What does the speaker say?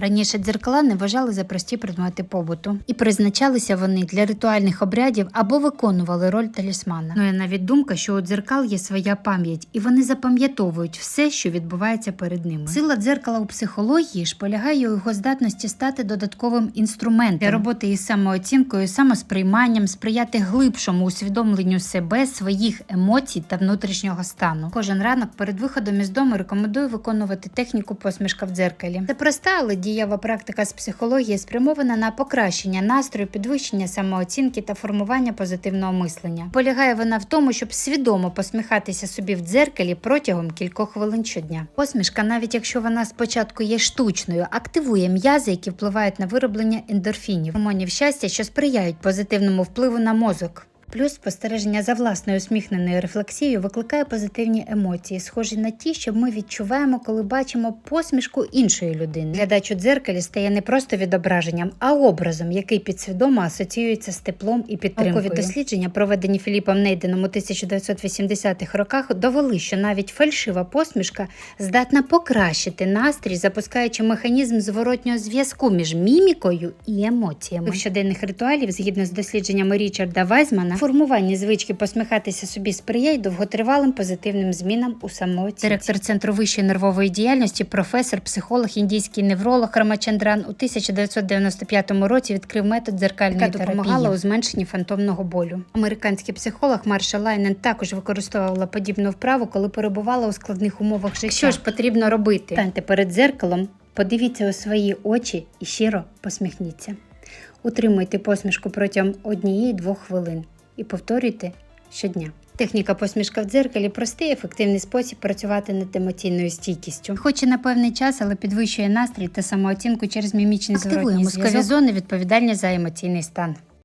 Раніше дзеркала не вважали за прості предмети побуту, і призначалися вони для ритуальних обрядів або виконували роль талісмана. Ну і навіть думка, що у дзеркал є своя пам'ять, і вони запам'ятовують все, що відбувається перед ними. Сила дзеркала у психології ж полягає у його здатності стати додатковим інструментом для роботи із самооцінкою, самосприйманням, сприяти глибшому усвідомленню себе, своїх емоцій та внутрішнього стану. Кожен ранок перед виходом із дому рекомендую виконувати техніку посмішка в дзеркалі. Це проста, але дієва практика з психології спрямована на покращення настрою, підвищення самооцінки та формування позитивного мислення. Полягає вона в тому, щоб свідомо посміхатися собі в дзеркалі протягом кількох хвилин щодня. Посмішка, навіть якщо вона спочатку є штучною, активує м'язи, які впливають на вироблення ендорфінів, гормонів щастя, що сприяють позитивному впливу на мозок. Плюс спостереження за власною усміхненою рефлексією викликає позитивні емоції, схожі на ті, що ми відчуваємо, коли бачимо посмішку іншої людини. Глядач у дзеркалі стає не просто відображенням, а образом, який підсвідомо асоціюється з теплом і підтримкою. Наукові дослідження, проведені Філіпом Нейденом у 1980-х роках, довели, що навіть фальшива посмішка здатна покращити настрій, запускаючи механізм зворотнього зв'язку між мімікою і емоціями. В щоденних ритуалів, згідно з дослідженнями Річарда Вайзмана, формування звички посміхатися собі сприяє довготривалим позитивним змінам у самооцінці. Директор центру вищої нервової діяльності, професор, психолог, індійський невролог Рамачандран у 1995 році відкрив метод дзеркальної яка допомагала у зменшенні фантомного болю. Американський психолог Марша Лайнен також використовувала подібну вправу, коли перебувала у складних умовах життя. Що ж потрібно робити? Станьте перед дзеркалом, подивіться у свої очі і щиро посміхніться. Утримуйте посмішку протягом однієї-двох хвилин і повторюйте щодня. Техніка посмішка в дзеркалі простий, ефективний спосіб працювати над емоційною стійкістю. Хоч і на певний час, але підвищує настрій та самооцінку через мімічний Активує зв'язок. мозкові зони відповідальні за емоційний стан.